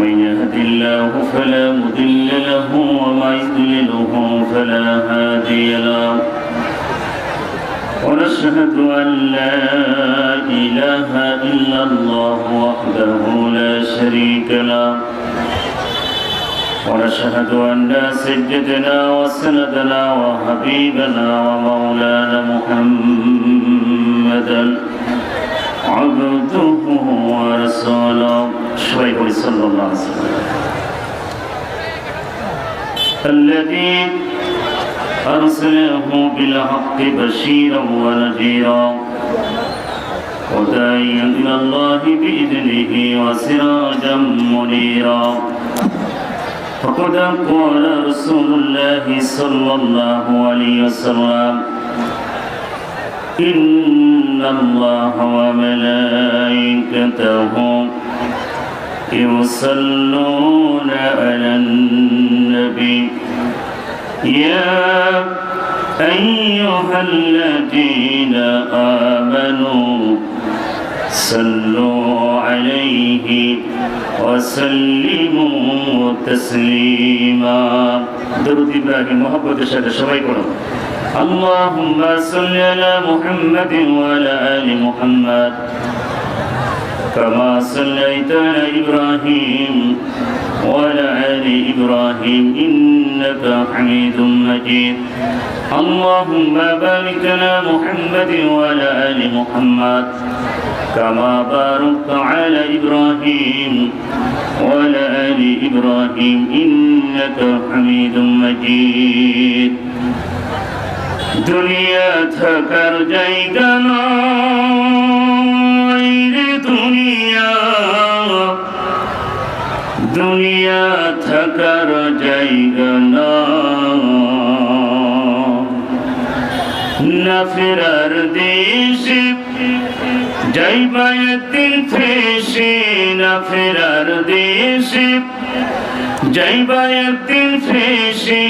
من يهد الله فلا مضل له وما يضلله فلا هادي له. ونشهد أن لا إله إلا الله وحده لا شريك له. ونشهد أن سيدنا وسندنا وحبيبنا ومولانا محمدا عبده ورسوله. شوي صلى الله عليه وسلم. الذي أرسله بالحق بشيرا ونذيرا وداعيا إلى الله بإذنه وسراجا منيرا. فقد قال رسول الله صلى الله عليه وسلم إن الله وملائكته يصلون على النبي. يا أيها الذين آمنوا صلوا عليه وسلموا تسليما. درود إبراهيم محبة الشهادة. شبابي اللهم صل على محمد وعلى آل محمد. كما صليت على إبراهيم وعلى آل إبراهيم إنك حميد مجيد اللهم بارك على محمد وعلى آل محمد كما باركت على إبراهيم وعلى آل إبراهيم إنك حميد مجيد দুনিয়া থাকার জায়গা নয় রে দুনিয়া দুনিয়া থাকার জায়গা না। ফেরার দেশে যাইবা একদিন ফেসে না ফেরার দেশে যাইবা একদিন ফেসে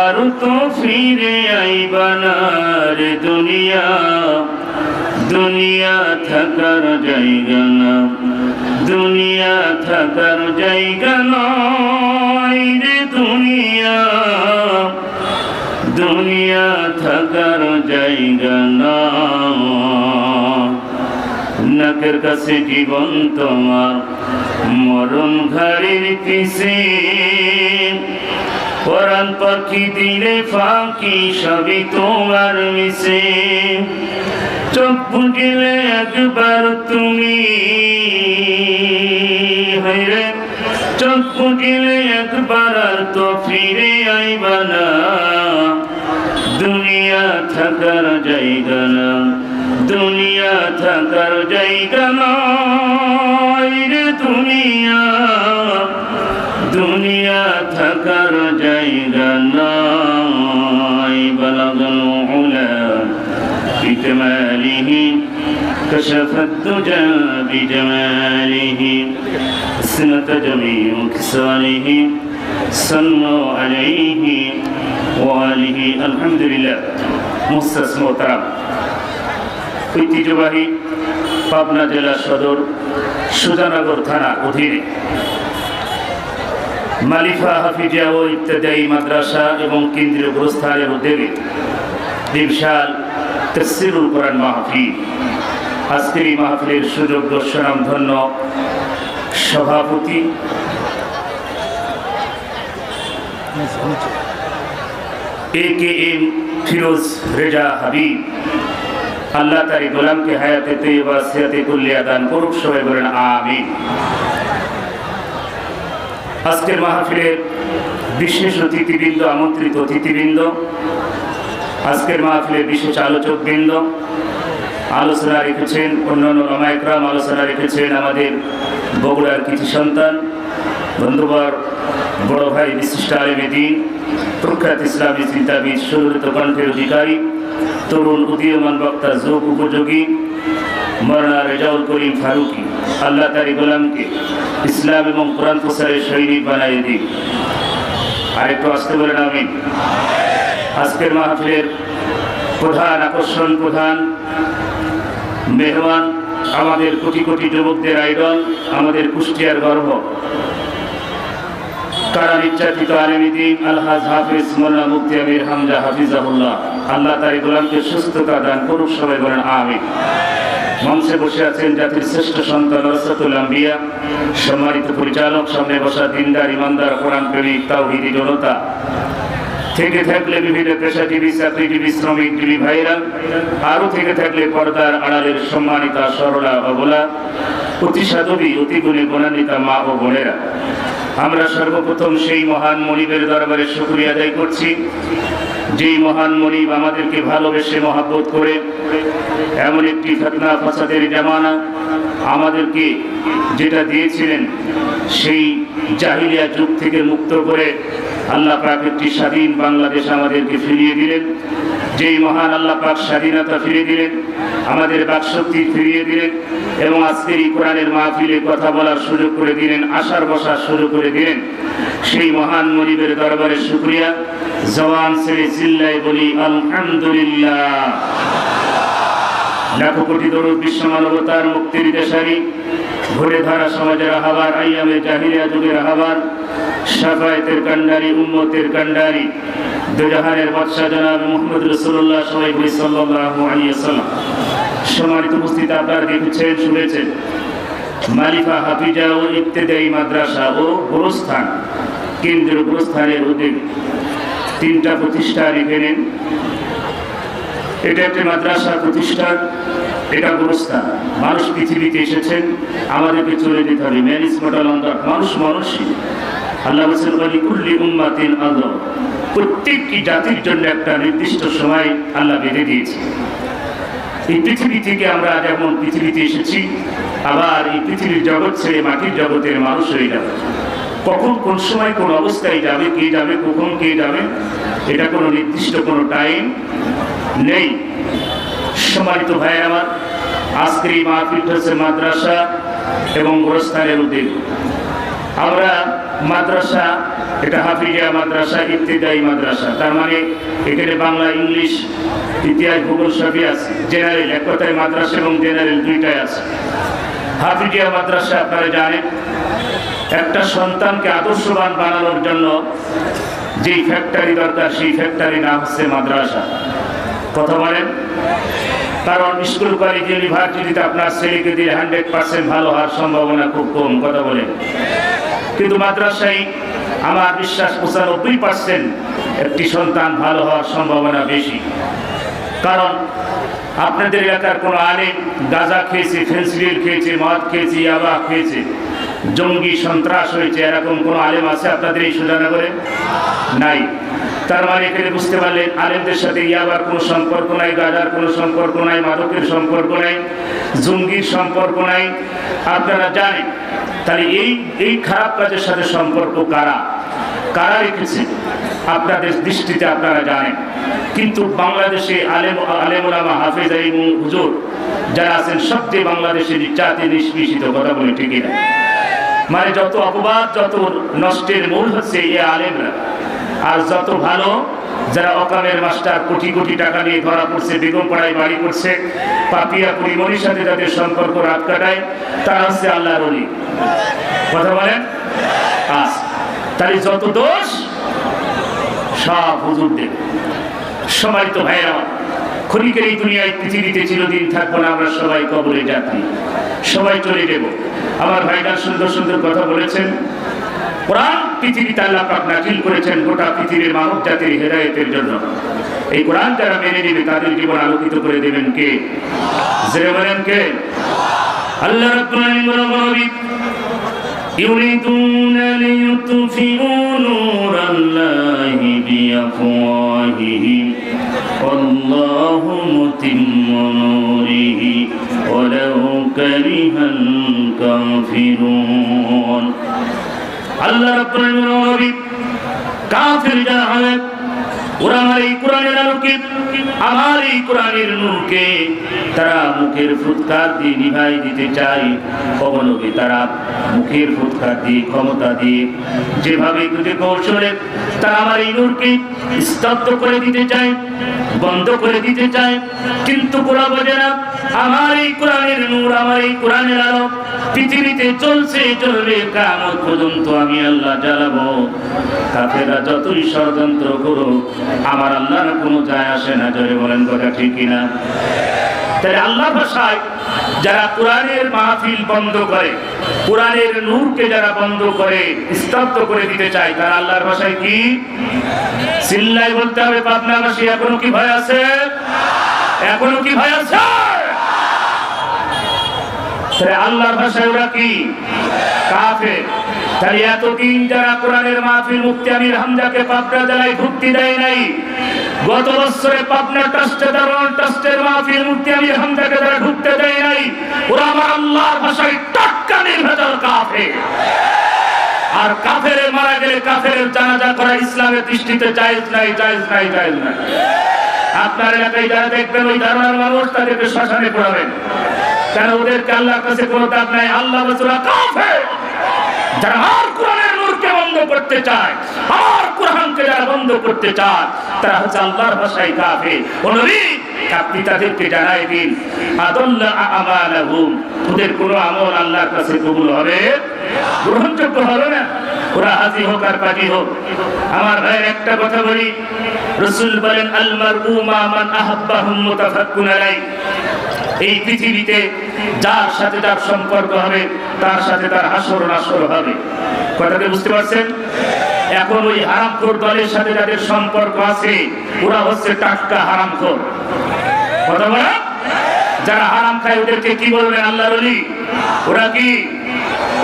আর তো ফিরে আইবা না রে দুনিয়া। দুনিয়া থাকার জায়গা না। দুনিয়া থাকার জায়গা নয় রে দুনিয়া। দুনিয়া থাকার জায়গা না নাকের কাছে জীবন তোমার মরণ ঘাড়ির পিছে। পরাণ পাখি দিলে ফাঁকি সবই তোমার মিশে। চোখ ফুটিলে একবার তুমি হইরে চোখ ফুটিলে একবার তো ফিরে আইবা না। দুনিয়া থাকার জায়গা না। দুনিয়া থাকার জায়গা নয় রে দুনিয়া। দুনিয়া থাকার জায়গা নয় كشف الدجى بجماله سنة جميع كسانه صلوا عليه وآله الحمد لله مستسم محترم ঐতিহ্যবাহী পাবনা জেলা সদর সুজানগর থানা অধীনে মালিফা হাফিজিয়া ও ইত্যাদি মাদ্রাসা এবং কেন্দ্রীয় গোরস্থানের উদ্যোগে বিশাল তসিরুল কোরআন মাহফিল আজকের এই মাহফিলের সুযোগ্য সুনামধন্য সভাপতি। A K M Firoz Reza Habib. Allah তারি গোলামকে হায়াতে তৈবা সিয়াতে কুল্লিয়া দান করুক, সবাই বলেন আমিন। আজকের মাহফিলের বিশেষ অতিথিবৃন্দ, আমন্ত্রিত অতিথিবৃন্দ, আজকের মাহফিলের বিশেষ আলোচক বৃন্দ আলোচনা রেখেছেন অন্যান্য রমায়করাম আলোচনা রেখেছেন আমাদের বগুড়ার কিছু সন্তান, বন্ধুবর, বড় ভাই, বিশিষ্ট আলিমেদিন প্রখ্যাত ইসলামী চিন্তাবিদ সুরত কণ্ঠের অধিকারী, তরুণ উদীয়মান বক্তা যোগ উপযোগী মরানা রেজাউল করিম ফারুকি। আল্লাহ তারি গোলামকে ইসলাম এবং কোরআন প্রসারের সৈনিক বানাই দিন আরেকটু আসতে বলেন আমি আজকের মাহফিলের প্রধান আকর্ষণ প্রধান মেহমান, আমাদের কোটি কোটি যুবকদের আইডল, আমাদের কুষ্টিয়ার গর্ব। কারা নির্যাতিত আলমিদিন আলহাজ হাফিজ মোল্লা মুক্তি আমির হামজা হাফিজাহুল্লাহ। আল্লাহ তাই গোলামকে সুস্থতা দান করুক, সবাই বলেন আমি মঞ্চে বসে আছেন জাতির শ্রেষ্ঠ সন্তান রসতুল সম্মানিত পরিচালক, সামনে বসা দিনদার, ইমানদার কোরআন প্রেমিক তাওহিদি জনতা। থেকে থাকলে বিভিন্ন পেশাজীবী চাকরিজীবী শ্রমিক জীবী ভাইরা আরও থেকে থাকলে পর্দার আড়ালের সম্মানিতা, সরলা অবলা অতি সাধবী, অতি গুণে গুণান্বিতা মা ও বোনেরা। আমরা সর্বপ্রথম সেই মহান মনিবের দরবারে শুক্রিয়া আদায় করছি, যেই মহান মনিব আমাদেরকে ভালোবেসে মহাব্বত করে এমন একটি ঘটনা ফাসাদের জামানা আমাদেরকে যেটা দিয়েছিলেন, সেই জাহিলিয়া যুগ থেকে মুক্ত করে আল্লাহ পাক একটি স্বাধীন বাংলাদেশ আমাদেরকে ফিরিয়ে দিলেন। যেই মহান আল্লাহ পাক স্বাধীনতা ফিরিয়ে দিলেন, আমাদের বাকশক্তি ফিরিয়ে দিলেন এবং আজকের এই কোরআনের মাহফিলে কথা বলার সুযোগ করে দিলেন, আশার বসার সুযোগ করে দিলেন। সেই মহান মনিবের দরবারে শুক্রিয়া। জওয়ান ছেড়ে চিল্লাই বলি, আলহামদুলিল্লাহ। লাখো কোটি দরুদ বিশ্ব মানবতার মুক্তির দেশারি, ঘুরে ধরা সমাজের আহ্বার আইয়ামে জাহিরিয়া যুগের আহ্বার সাফায়েতের কান্ডারি উম্মতের কান্ডারি দুজাহানের বাদশাহ জনাব মোহাম্মদ রসুল্লাহ সবাই সাল্লাল্লাহু আলাইহি ওয়াসাল্লাম। সম্মানিত উপস্থিত আপনারা দেখেছেন, শুনেছেন। মালিফা হাফিজা ও ইবতেদায়ী মাদ্রাসা ও গুরুস্থান, কেন্দ্রীয় গোরস্থানের উদ্যোগ তিনটা প্রতিষ্ঠান এখানে এটা একটি মাদ্রাসা প্রতিষ্ঠান, এটা গুরুস্থান। মানুষ পৃথিবীতে এসেছেন, আমাদেরকে চলে যেতে হবে। ম্যারিজ মডেল অন্তর মানুষ মানুষই আল্লাহ হোসেন বলি কুল্লি উম্মাতিন আল্লাহ প্রত্যেকটি জাতির জন্য একটা নির্দিষ্ট সময় আল্লাহ বেঁধে দিয়েছে। এই পৃথিবী থেকে আমরা যেমন পৃথিবীতে এসেছি, আবার এই পৃথিবীর জগৎ ছেড়ে মাটির জগতের মানুষ হয়ে যাবে। কখন কোন সময় কোন অবস্থায় যাবে, কে যাবে, কখন কে যাবে, এটা কোনো নির্দিষ্ট কোনো টাইম নেই। সম্মানিত ভাই আমার, আজকের এই মাহফিল মাদ্রাসা এবং গোরস্থানের উদ্যোগ। আমরা মাদ্রাসা, এটা হাফিজিয়া মাদ্রাসা ইত্তেদায়ী মাদ্রাসা। তার মানে এখানে বাংলা, ইংলিশ, ইতিহাস, ভূগোল সবই আছে। জেনারেল, এক কথায় মাদ্রাসা এবং জেনারেল দুইটাই আছে। হাফিজিয়া মাদ্রাসা, আপনারা জানেন, একটা সন্তানকে আদর্শবান বানানোর জন্য যেই ফ্যাক্টরি দরকার, সেই ফ্যাক্টরি নাম হচ্ছে মাদ্রাসা। কথা বলেন? কারণ স্কুল, কলেজ, ইউনিভার্সিটিতে আপনার ছেলেকে দিয়ে হান্ড্রেড পার্সেন্ট ভালো হওয়ার সম্ভাবনা খুব কম। কথা বলেন? কিন্তু মাদ্রাসায় আমার বিশ্বাস পঁচানব্বই পার্সেন্ট একটি সন্তান ভালো হওয়ার সম্ভাবনা বেশি। কারণ আপনাদের এলাকার কোনো আলেম গাঁজা খেয়েছে ফেন্সিডিল খেয়েছে, মদ খেয়েছে, ইয়াবা খেয়েছে, জঙ্গি সন্ত্রাস হয়েছে, এরকম কোনো আলেম আছে আপনাদের এই সুজানগরে? নাই। তার মানে এখানে বুঝতে পারলেন আলেমদের সাথে ইয়াবার কোনো সম্পর্ক নাই, গাজার কোনো সম্পর্ক নাই, মাদকের সম্পর্ক নাই, জঙ্গির সম্পর্ক নাই। আপনারা জানেন তাহলে এই এই খারাপ কাজের সাথে সম্পর্ক কারা? কারা রেখেছে? আপনাদের দৃষ্টিতে আপনারা জানেন। কিন্তু বাংলাদেশে আলেম আলেমুলামা হাফেজ হুজুর যারা আছেন, সবচেয়ে বাংলাদেশের জাতি নিষ্পিষিত, কথা বলে ঠিকই না। মানে যত অপবাদ, যত নষ্টের মূল হচ্ছে এই আলেমরা। আর যত ভালো যারা অকামের মাস্টার কোটি কোটি টাকা নিয়ে ধরা পড়ছে, বেগম পাড়ায় বাড়ি করছে, পাপিয়া পরিমণির সাথে যাদের সম্পর্ক রাত কাটায়, তারা হচ্ছে আল্লাহর অলি কথা বলেন? তাহলে যত দোষ, সব হুজুরদের। তো ভাইরা ক্ষণিকের এই দুনিয়ায় পৃথিবীতে চিরদিন থাকব না, আমরা সবাই কবরে যাত্রী। সবাই চলে দেব আমার ভাইরা সুন্দর সুন্দর কথা বলেছেন। কোরআন পৃথিবীতে আল্লাহ পাক নাজিল করেছেন গোটা পৃথিবীর মানব জাতির হেদায়েতের জন্য এই কোরআন যারা মেনে নেবে তাদের জীবন আলোকিত করে দেবেন কে যে বলেন কে আল্লাহ রাব্বুল আলামিন বলেন يريدون ليطفئوا نور الله بأفواههم والله متم نوره ولو كره الكافرون আল্লাহ রাব্বুল আলামিন নবী, কাফির যারা হবে ওরা আমার এই কোরআনের আলোকে, আমার এই কোরআনের নূরকে তারা মুখের ফুৎকার দিয়ে নিভাই দিতে চায়। অবনবী তারা মুখের ফুৎকার দিয়ে, ক্ষমতা দিয়ে যেভাবে যে কৌশলে তারা আমার এই নূরকে স্তব্ধ করে দিতে চায়, বন্ধ করে দিতে চায়, কিন্তু কোরআন বোঝে না, আমার এই কোরআনের নূর, আমার এই কোরআনের আলো পৃথিবীতে চলছে চলবে কামত পর্যন্ত আমি আল্লাহ জ্বালাবো। কাফেরা যতই ষড়যন্ত্র করো আমার আল্লাহর কোনো যায় আসে না। জয় বলেন কথা ঠিক কিনা? তাই আল্লাহ ভাষায় যারা কোরআনের মাহফিল বন্ধ করে, কোরআনের নূরকে যারা বন্ধ করে, স্তব্ধ করে দিতে চায়, তারা আল্লাহর ভাষায় কি? চিল্লাই বলতে হবে পাবনাবাসী এখনও কি ভয় আছে? এখনও কি ভয় আছে? আল্লাহর ভাষায় ওরা কি? কাফে তাহলে যারা কোরআনের মাহফিল মুক্তি আমির হামজাকে পাবনা জেলায় দেয় নাই, গত বছরে পাবনা ট্রাস্টে দারুণ ট্রাস্টের মাহফিল মুক্তি আমির হামজাকে ঢুকতে দেয় নাই, ওরা আমার আল্লাহর ভাষায় টাটকা আর কাফের মারা গেলে কাফের জানাজা করা ইসলামের দৃষ্টিতে জায়েজ নাই জায়েজ নাই জায়েজ নাই। আপনার এলাকায় যারা দেখবেন, ওই ধারণার মানুষ তাদেরকে শ্মশানে পড়াবেন। কেন ওদেরকে আল্লাহর কাছে কোনো দাম নাই? আল্লাহ যারা আমার কোরআনের নূরকে বন্ধ করতে চায় আমার কোরআনকে যারা বন্ধ করতে চায়, তারা হচ্ছে আল্লাহর ভাষায় কাফে নবী আপনি তাদেরকে জানাই দিন। ওদের কোনো আমল আল্লাহর কাছে কবুল হবে? গ্রহণযোগ্য হবে না? ওরা হাজি হোক আর পাজি হোক। আমার ভাইয়ের একটা কথা বলি, রসুল বলেন আলমার উমা মান আহাব্বাহুম এই পৃথিবীতে যার সাথে যার সম্পর্ক হবে, তার সাথে তার হাসর নাসর হবে। কথাটা বুঝতে পারছেন? এখন ওই হারামখোর দলের সাথে যাদের সম্পর্ক আছে, ওরা হচ্ছে টাটকা হারামখোর। কথা বলা যারা হারাম খায়, ওদেরকে কি বলবেন আল্লাহ ওরা কি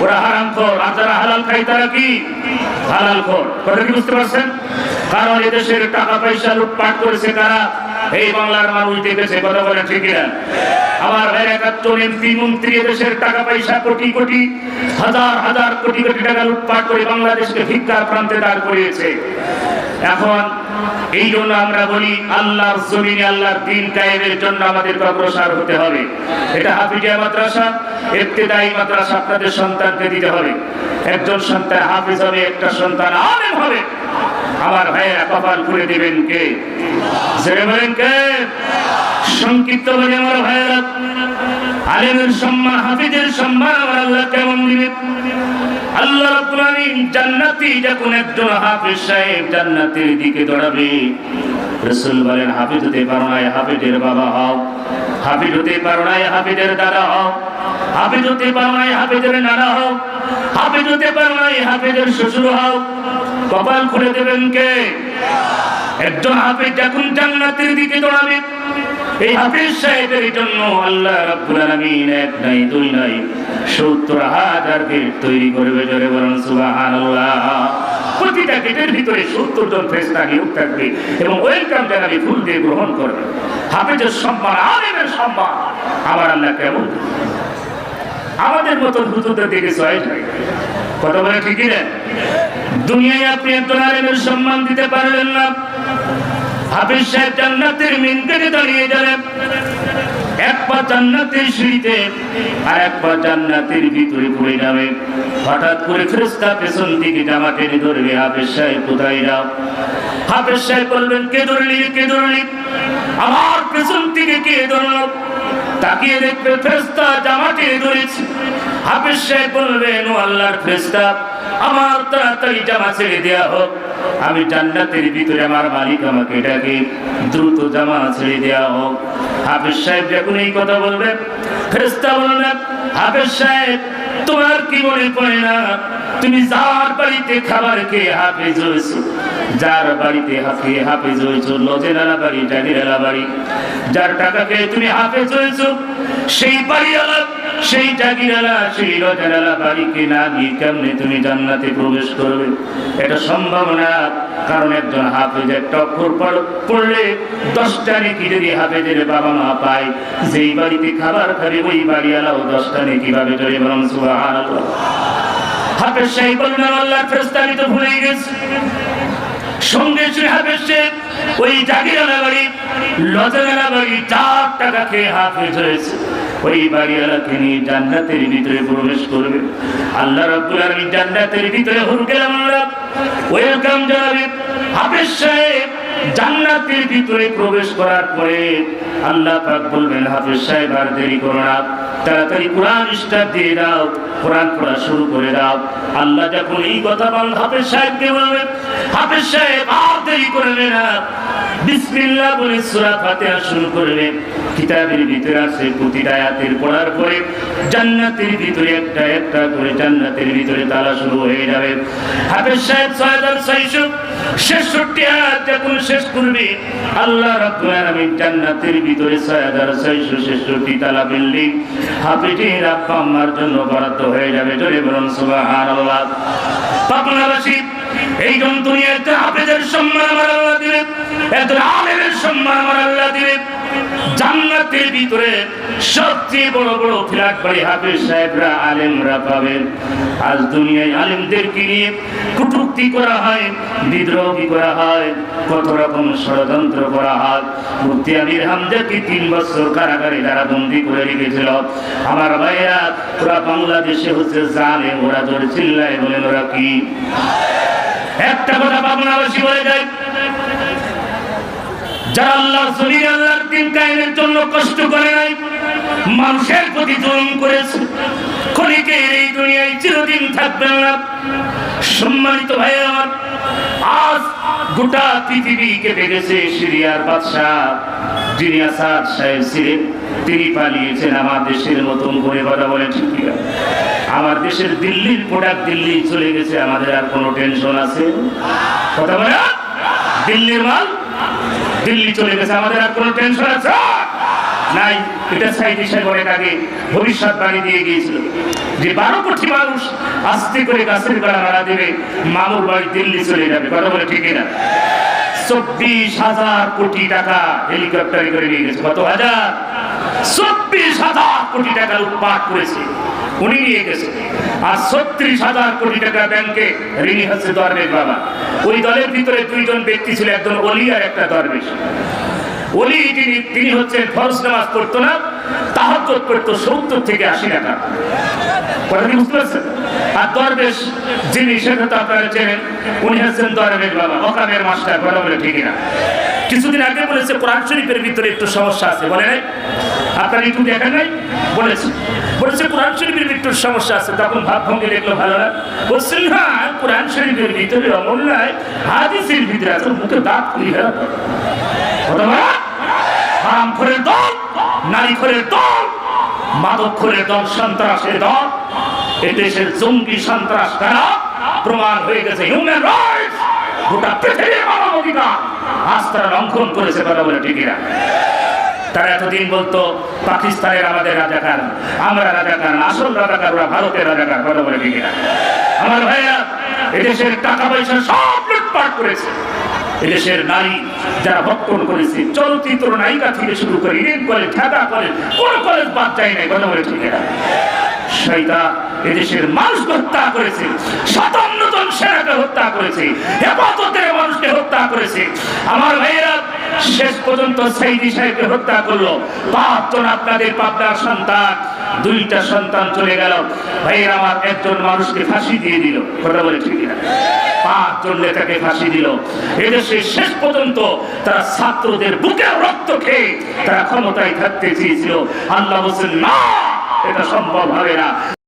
ওরা হারাম খোর। আর যারা হালাল খায়, তারা কি? হালাল খোর। কথা কি বুঝতে পারছেন? কারণ এদেশের টাকা পয়সা লুটপাট করেছে তারা এই বাংলার মানুষ দেখেছে, কথা বলে ঠিক না আমার ভাই একাত্তর এমপি মন্ত্রী এদেশের টাকা পয়সা কোটি কোটি, হাজার হাজার কোটি কোটি টাকা লুটপাট করে বাংলাদেশকে ভিক্ষার প্রান্তে দাঁড় করিয়েছে। এখন এই জন্য আমরা বলি, আল্লাহর জমিনে আল্লাহর দিন কায়েমের জন্য আমাদের অগ্রসর হতে হবে। এটা হাফিজিয়া মাদ্রাসা, ইবতেদায়ী মাদ্রাসা আপনাদের সন্তানকে দিতে হবে। একজন সন্তান হাফিজ হবে, একটা সন্তান আলেম হবে। আমার ভাইয়েরা কপাল খুলে দিবেন কে? জেনে বলেন কে? সংক্ষিপ্ত বলে আমার ভাইয়েরা। আলেমের সম্মান, হাফিজের সম্মান আমার আল্লাহ কেমন দিবেন? আল্লাহ রাব্বুল আলামিন জান্নাতি যখন একজন হাফেজ সাহেব জান্নাতের দিকে দৌড়াবে, রাসূল বলেন, হাফেজ হতে পারো না হাফেজের বাবা হও। হাফেজ হতে পারো না হাফেজের দাদা হও। হাফেজ হতে পারো না হাফেজের নানা হও। হাফেজ হতে পারো না হাফেজের শ্বশুর হও। কপাল খুলে দেবেন কে? একজন হাফেজ যখন জান্নাতের দিকে দৌড়াবে, এই হাফিজ সাহেবের জন্য আল্লাহ রাব্বুল আলামিন এক নাই, দুই নাই সত্তর হাজার গেট তৈরি করবে বলুন, সুবহানাল্লাহ। প্রতিটা গেটের ভিতরে সত্তর জন নিয়োগ থাকবে এবং ওয়েলকাম জানাবে, ফুল দিয়ে গ্রহণ করবে। হাফেজের সম্মান, আলেমের সম্মান। আমার আল্লাহ কেমন? আমাদের মতন হুজুরদের দিকে সহায় যায় কথা বলে ঠিকই না দুনিয়ায় আপনি একজন আলেমের সম্মান দিতে পারলেন না। হাফিজ সাহেব জান্নাতের মিনকেটে দাঁড়িয়ে গেলেন। এক পা জান্নাতের সিঁড়িতে আর এক পা জান্নাতের ভিতরে পড়ে যাবে। হঠাৎ করে ফেরেস্তা পেছন থেকে জামা টেনে ধরবে, হাফেজ সাহেব, কোথায় যাও? হাফেজ সাহেব বলবেন কে ধরলি কে ধরলি আমার পেছন থেকে কে ধরলো? তাকিয়ে দেখবে ফেরেস্তা জামা টেনে ধরেছে। হাফিজ সাহেব বলবেন ও আল্লাহর ফেরেস্তা আমার তাড়াতাড়ি জামা ছেড়ে দেওয়া হোক। আমি জান্নাতের ভিতরে আমার মালিক আমাকে এটাকে দ্রুত জামা ছেড়ে দেওয়া হোক। হাফিজ সাহেব যখন এই কথা বলবেন ফেরেস্তা বলবেন হাফিজ সাহেব, তোমার কি মনে পড়ে না? তুমি যার বাড়িতে খাবার খেয়ে হাফেজ হয়েছো, যার বাড়িতে হাফে, হাফেজ হয়েছো লজেনালা বাড়ি জাগিরালা বাড়ি, যার টাকা খেয়ে তুমি হাফেজ হয়েছো, সেই বাড়িওয়ালা সেই জাগিরালা, সেই লজেনালা বাড়িকে না গিয়ে কেমনে তুমি জান্নাতে প্রবেশ করবে? এটা সম্ভব না, কারণ একজন হাফেজ একটা অক্ষর পড়- পড়লে দশটা নেকি যদি হাফেজের বাবা মা পায়, যেই বাড়িতে খাবার খাবে, ওই বাড়িওয়ালাও দশটা নেকি পাবে চলে বরং সুবহানাল্লাহ। হাফেজ সাহেব বললেন, আল্লাহর ফেরেশতা আমি তো ভুলে গেছি। সঙ্গে হাফেজ সাহেব ওই জাগিরালা বাড়ি লজরালা বাড়ি চার টাকা খেয়ে হাফেজ হয়েছে ওই বাড়িওয়ালা নিয়ে জান্নাতের ভিতরে প্রবেশ করবে। আল্লাহ রাব্বুল আলামিন জান্নাতের ভিতরে হুরকেলাম ওয়েলকাম জানাবে হাফেজ সাহেব। জান্নাতের ভিতরে প্রবেশ করার পরে আল্লাহ পাক বলবেন, হাফেজ সাহেব, আর দেরি করো না। তাড়াতাড়ি কোরআন স্টার্ট দিয়ে দাও, কোরআন পড়া শুরু করে দাও। আল্লাহ যখন এই কথা বল হাফেজ সাহেবকে বলবেন হাফেজ সাহেব, আর দেরি করবে না। বিসমিল্লাহ বলে সূরা ফাতিহা শুরু করবেন কিতাবের ভিতরে আছে প্রতিটা আয়াতের পড়ার পরে জান্নাতের ভিতরে একটা একটা করে জান্নাতের ভিতরে তালা শুরু হয়ে যাবে। হাফেজ সাহেব, ছয় হাজার ছয়শো ছেষট্টি শেষ করবে, আল্লাহ রাব্বুল তালা বিল্ডিং, হাফেজের জন্য বরাদ্দ হয়ে যাবে। এই জন দুনিয়াতে হাফেজের সম্মান আমার আল্লাহ দিবেন এত সম্মান আমার আল্লাহ দিবে। জান্নাতের ভিতরে সবচেয়ে বড় বড় ফ্ল্যাট বাড়ি হাফেজ সাহেবরা, আলেমরা পাবেন। আজ দুনিয়ায় আলেমদেরকে নিয়ে কটূক্তি করা হয়, বিদ্রোহী করা হয়, কত রকম ষড়যন্ত্র করা হয়। মুফতি আমির হামজাকে তিন বছর কারাগারে যারা বন্দি করে রেখেছিল। আমার ভাইয়া ওরা বাংলাদেশে হচ্ছে জানে ওরা ধরে চিল্লায় বলেন, ওরা কি? একটা কথা পাবনাবাসী বলে যায় যারা আল্লাহর জমিন আল্লাহর দিন কায়েমের জন্য কষ্ট করে নাই, মানুষের প্রতি জুলুম করেছে। ক্ষণিকের এই দুনিয়ায় চিরদিন থাকবেন না। সম্মানিত ভাই আমার, আজ গোটা পৃথিবী কেঁপে গেছে সিরিয়ার বাদশাহ, যিনি আসাদ সাহেব ছিলেন। তিনি পালিয়েছেন আমার দেশের মতন করে কথা বলেন ঠিক আমার দেশের দিল্লির প্রোডাক্ট দিল্লি চলে গেছে, আমাদের আর কোনো টেনশন আছে? কথা বলে দিল্লির মাল দিল্লি চলে গেছে, আমাদের আর কোনো টেনশন আছে? নাই, এটা সাইড হিসেবে অনেক আগে ভবিষ্যৎবাণী দিয়ে গিয়েছিল যে বারো কোটি মানুষ আস্তে করে গাছের বেড়া মারা দেবে, মামুর বাড়ি দিল্লি চলে যাবে। কথা বলে ঠিক না চব্বিশ হাজার কোটি টাকা হেলিকপ্টারে করে নিয়ে গেছে। কত হাজার? চব্বিশ হাজার কোটি টাকা উৎপাদ করেছে। উনি নিয়ে গেছে। আর ছত্রিশ হাজার কোটি টাকা ব্যাংকে ঋণী হচ্ছে দরবেশ বাবা। ওই দলের ভিতরে দুইজন ব্যক্তি ছিল, একজন অলি আর একটা দরবেশ। অলি তিনি তিনি হচ্ছে ফরজ নামাজ পড়তো না, তাহাজ্জুদ পড়তো সত্তর থেকে আশি টাকা। কথা বুঝতে পারছেন? আর দরবেশ যিনি সেটা তো আপনারা চেনেন, উনি হচ্ছেন দরবেশ বাবা অকামের মাস্টার, কথা বলে ঠিকই না কিছুদিন আগে বলেছে, কোরআন শরীফের ভিতরে একটু সমস্যা আছে। বলে নাই? আপনার একটু দেখেন নাই? বলেছে। বলেছে, কোরআন শরীফের একটু সমস্যা আছে। তখন ভাব ভঙ্গি দেখল, ভালো না। বলছেন না, কোরআন শরীফের ভিতরে অমল নাই হাদিসের ভিতরে আছে, মুখে দাঁত খুলি অথবা, হারাম খোরের দল, নারী খোরের দল, মাদক খোরের দল, সন্ত্রাসের দল এদেশের জঙ্গি সন্ত্রাস তারা প্রমাণ হয়ে গেছে হিউম্যান রাইটস গোটা পৃথিবীর অধিকার আজ লঙ্ঘন করেছে কথা বলে ঠিকিরা তারা এতদিন বলতো, পাকিস্তানের আমাদের রাজাকার, আমরা রাজাকার, আসল রাজাকার, ওরা ভারতের রাজাকার, কথা বলে ঠিকিরা আমার ভাইয়া, এদেশের টাকা পয়সা সব লুটপাট করেছে। এদেশের নারী যারা ভক্ষণ করেছে, চলচ্চিত্র নায়িকা থেকে শুরু করে, ইডেন কলেজ, ঢাকা কলেজ, কোন কলেজ বাদ যায় নাই, কথা বলে, ঠিক না এদেশের হত্যা করেছে। সেনাকে হত্যা করেছে। হেফাজতের মানুষকে হত্যা করেছে। আমার ভাইয়েরা, শেষ পর্যন্ত হত্যা করল। পাঁচজন আপনাদের পাবনার সন্তান, দুইটা সন্তান চলে গেল। ভাইয়ের, আমার একজন মানুষকে ফাঁসি দিয়ে দিল। কথা বলে ঠিক না পাঁচজন নেতাকে ফাঁসি দিল। এদেশে শেষ পর্যন্ত তারা ছাত্রদের বুকে রক্ত খেয়ে তারা ক্ষমতায় থাকতে চেয়েছিল। আল্লাহ বলছেন, না, এটা সম্ভব হবে না।